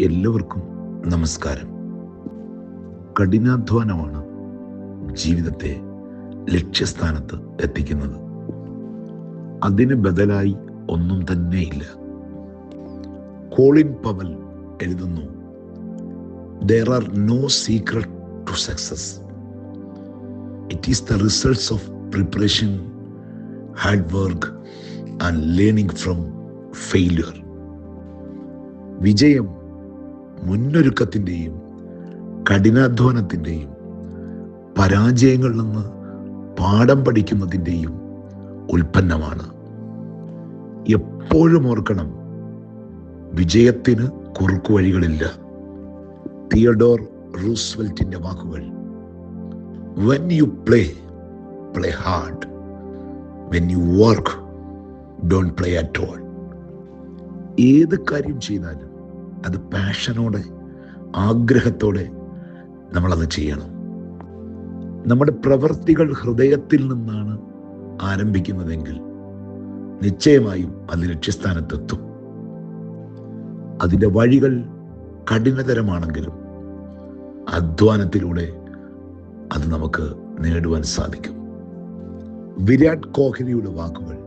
എല്ലാവർക്കും നമസ്കാരം. കഠിനാധ്വാനമാണ് ജീവിതത്തെ ലക്ഷ്യസ്ഥാനത്ത് എത്തിക്കുന്നത്. അതിന് ബദലായി ഒന്നും തന്നെയില്ല കോളിൻ പവൽ എഴുതുന്നു there are no secret to success it is the results of preparation hard work and learning from failure വിജയം മുന്നൊരുക്കത്തിന്റെയും കഠിനാധ്വാനത്തിന്റെയും പരാജയങ്ങളിൽ നിന്ന് പാഠം പഠിക്കുന്നതിന്റെയും ഉൽപ്പന്നമാണ്. എപ്പോഴും ഓർക്കണം വിജയത്തിന് കുറുക്കുവഴികളില്ല തിയഡോർ റൂസ്വെൽറ്റിന്റെ വാക്കുകൾ when you play play hard when you work don't play at all ഏത് കാര്യം ചെയ്താലും അത് പാഷനോടെ ആഗ്രഹത്തോടെ നമ്മളത് ചെയ്യണം. നമ്മുടെ പ്രവൃത്തികൾ ഹൃദയത്തിൽ നിന്നാണ് ആരംഭിക്കുന്നതെങ്കിൽ നിശ്ചയമായും അത് ലക്ഷ്യസ്ഥാനത്തെത്തും. അതിന്റെ വഴികൾ കഠിനതരമാണെങ്കിലും അധ്വാനത്തിലൂടെ അത് നമുക്ക് നേടുവാൻ സാധിക്കും. വിരാട് കോഹ്ലിയുടെ വാക്കുകൾ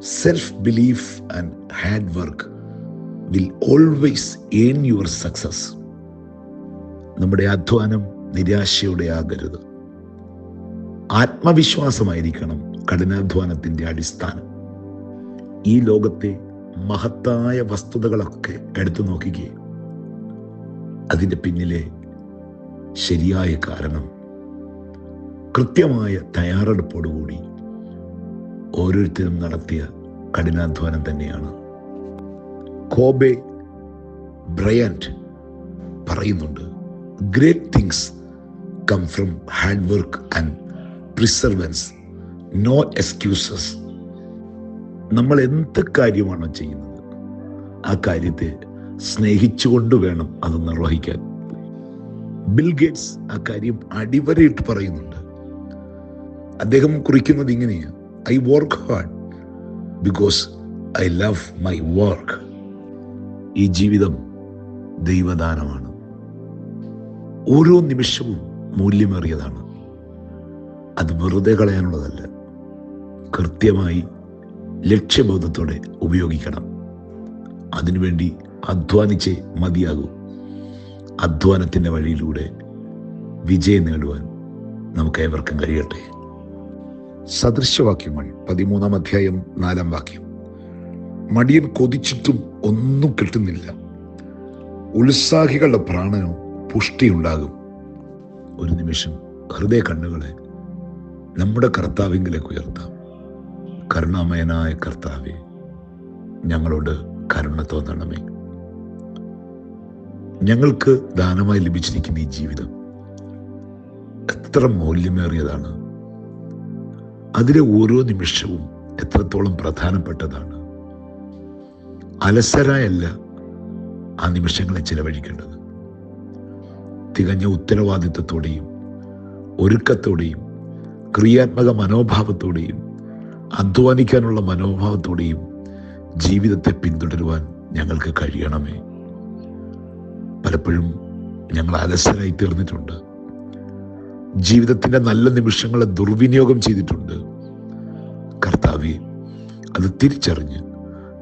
self belief and hard work will always earn your success നമ്മുടെ അധ്വാനം നിരാശയുടെ ആകരുത്. ആത്മവിശ്വാസമായിരിക്കണം കഠിനാധ്വാനത്തിന്റെ അടിസ്ഥാനം. ഈ ലോകത്തെ മഹത്തായ വസ്തുതകളൊക്കെ എടുത്തു നോക്കുകയും അതിന്റെ പിന്നിലെ ശരിയായ കാരണം കൃത്യമായ തയ്യാറെടുപ്പോടുകൂടി ഓരോരുത്തരും നടത്തിയ കഠിനാധ്വാനം തന്നെയാണ്. കോബെ ബ്രയന്റ് പറയുന്നുണ്ട്. Great things come from hand work and perseverance no excuses നമ്മൾ എന്ത് കാര്യമാണോ ചെയ്യുന്നത്? ആ കാര്യത്തെ സ്നേഹിച്ചുകൊണ്ട് വേണം അത് നിർവഹിക്കാൻ. ബിൽ ഗേറ്റ്സ് ആ കാര്യം അടിവരയിട്ട് പറയുന്നുണ്ട്. അദ്ദേഹം കുറിക്കുന്നത് ഇങ്ങനെയാണ്. I work hard because I love my work ഈ ജീവിതം ദൈവദാനമാണ്. ഓരോ നിമിഷവും മൂല്യമേറിയതാണ്. അത് വെറുതെ കളയാനുള്ളതല്ല. കൃത്യമായി ലക്ഷ്യബോധത്തോടെ ഉപയോഗിക്കണം. അതിനുവേണ്ടി അധ്വാനിച്ചേ മതിയാകൂ. അധ്വാനത്തിന്റെ വഴിയിലൂടെ വിജയം നേടുവാൻ നമുക്ക് ഏവർക്കും കഴിയട്ടെ. സദൃശവാക്യങ്ങൾ പതിമൂന്നാം അധ്യായം നാലാം വാക്യം. മടിയൻ കൊതിച്ചിട്ടും ഒന്നും കിട്ടുന്നില്ല. ഉത്സാഹികളുടെ പ്രാണനോ പുഷ്ടിയുണ്ടാകും. ഒരു നിമിഷം ഹൃദയ കണ്ണുകളെ നമ്മുടെ കർത്താവിങ്കിലേക്ക് ഉയർത്താം. കരുണാമയനായ കർത്താവെ ഞങ്ങളോട് കരുണ തോന്നണമേ. ഞങ്ങൾക്ക് ദാനമായി ലഭിച്ചിരിക്കുന്ന ഈ ജീവിതം എത്ര മൂല്യമേറിയതാണ്. അതിലെ ഓരോ നിമിഷവും എത്രത്തോളം പ്രധാനപ്പെട്ടതാണ്. അലസരായല്ല ആ നിമിഷങ്ങളെ ചിലവഴിക്കേണ്ടത്. തികഞ്ഞ ഉത്തരവാദിത്വത്തോടെയും ഒരുക്കത്തോടെയും ക്രിയാത്മക മനോഭാവത്തോടെയും അധ്വാനിക്കാനുള്ള മനോഭാവത്തോടെയും ജീവിതത്തെ പിന്തുടരുവാൻ ഞങ്ങൾക്ക് കഴിയണമേ. പലപ്പോഴും ഞങ്ങൾ അലസരായി തീർന്നിട്ടുണ്ട്. ജീവിതത്തിന്റെ നല്ല നിമിഷങ്ങളെ ദുർവിനിയോഗം ചെയ്തിട്ടുണ്ട്. കർത്താവെ അത് തിരിച്ചറിഞ്ഞ്